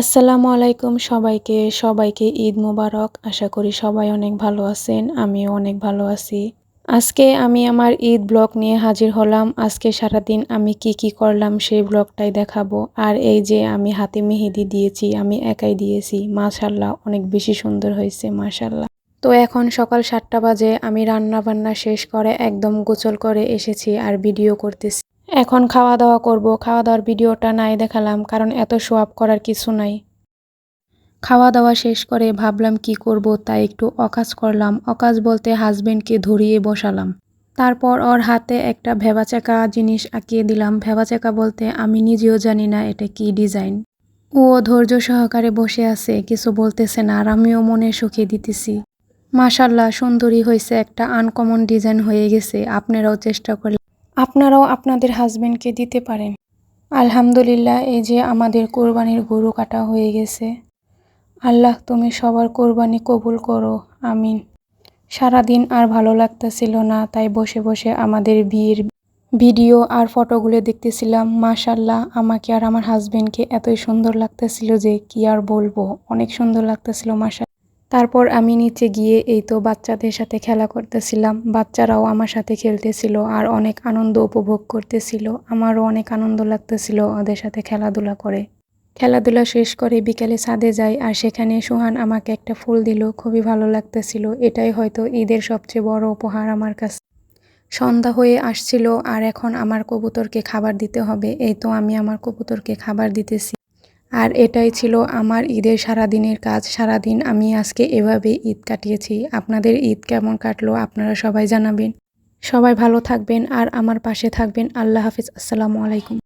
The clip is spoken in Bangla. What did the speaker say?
আসসালামু আলাইকুম সবাইকে সবাইকে ঈদ মোবারক। আশা করি সবাই অনেক ভালো আছেন, আমিও অনেক ভালো আছি। আজকে আমি আমার ঈদ ব্লগ নিয়ে হাজির হলাম। আজকে সারাদিন আমি কি কি করলাম সেই ব্লগটাই দেখাবো। আর এই যে আমি হাতে মেহেদি দিয়েছি, আমি একাই দিয়েছি। মাশাল্লাহ অনেক বেশি সুন্দর হয়েছে মাশাল্লাহ তো এখন সকাল সাতটা বাজে, আমি রান্না বান্না শেষ করে একদম গোসল করে এসেছি আর ভিডিও করতেছি। এখন খাওয়া দাওয়া করব। খাওয়া দাওয়ার ভিডিওটা নাই দেখালাম, কারণ এত আপ করার কিছু নাই। খাওয়া দাওয়া শেষ করে ভাবলাম কি করব, তাই একটু অকাজ করলাম। অকাজ বলতে হাজবেন্ডকে ধরিয়ে বসালাম। তারপর ওর হাতে একটা ভেবাচাকা জিনিস আঁকিয়ে দিলাম। ভেবাচাকা বলতে আমি নিজেও জানি না এটা কি ডিজাইন ও ধৈর্য সহকারে বসে আছে, কিছু বলতেছে না, আর আমিও মনে সুখে দিতেছি। মাশাল্লাহ, সুন্দরী হয়েছে একটা আনকমন ডিজাইন হয়ে গেছে, আপনারাও চেষ্টা করলে আপনারাও আপনাদের হাজবেন্ডকে দিতে পারেন। আলহামদুলিল্লাহ, এই যে আমাদের কোরবানির গরু কাটা হয়ে গেছে। আল্লাহ তুমি সবার কোরবানি কবুল করো, আমিন। সারাদিন আর ভালো লাগতেছিল না, তাই বসে বসে আমাদের বিয়ের ভিডিও আর ফটোগুলো দেখতেছিলাম। মাশাল্লাহ আমাকে আর আমার হাজবেন্ডকে এতই সুন্দর লাগতেছিল যে কি আর বলব, অনেক সুন্দর লাগতেছিল মাশা তারপর আমি নিচে গিয়ে এই তো বাচ্চাদের সাথে খেলা করতেছিলাম। বাচ্চারাও আমার সাথে খেলতেছিল আর অনেক আনন্দ উপভোগ করতেছিল। আমারও অনেক আনন্দ লাগতেছিল ওদের সাথে খেলাধুলা করে। খেলাধুলা শেষ করে বিকেলে ছাদে যাই আর সেখানে সোহান আমাকে একটা ফুল দিল। খুবই ভালো লাগতেছিল। এটাই হয়তো ঈদের সবচেয়ে বড় উপহার আমার কাছে। সন্ধ্যা হয়ে আসছিল আর এখন আমার কবুতরকে খাবার দিতে হবে। এই তো আমি আমার কবুতরকে খাবার দিতেছি। আর এটাই ছিল আমার ঈদের সারাদিনের কাজ। সারাদিন আমি আজকে এভাবে ঈদ কাটিয়েছি। আপনাদের ঈদ কেমন কাটলো আপনারা সবাই জানাবেন। সবাই ভালো থাকবেন আর আমার পাশে থাকবেন। আল্লাহ হাফিজ। আসসালামু আলাইকুম।